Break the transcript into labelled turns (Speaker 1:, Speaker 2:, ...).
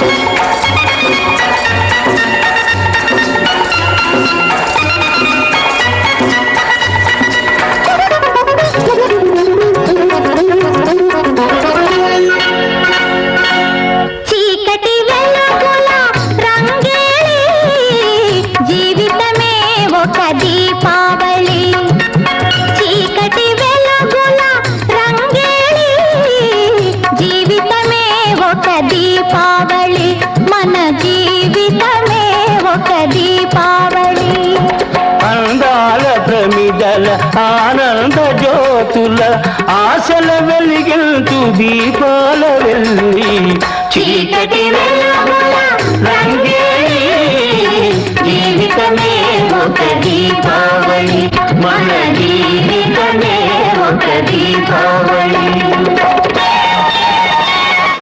Speaker 1: చీకటి దీపావళి మన జీవితమే ఒక దీపావళి.
Speaker 2: అందాల ప్రమిదల ఆనంద జ్యోతుల ఆశల వెలిగింతు దీపాల వెళ్ళి చీకటి జీవితమే ఒక దీపావళి. మన జీవితమే ఒక దీపావళి.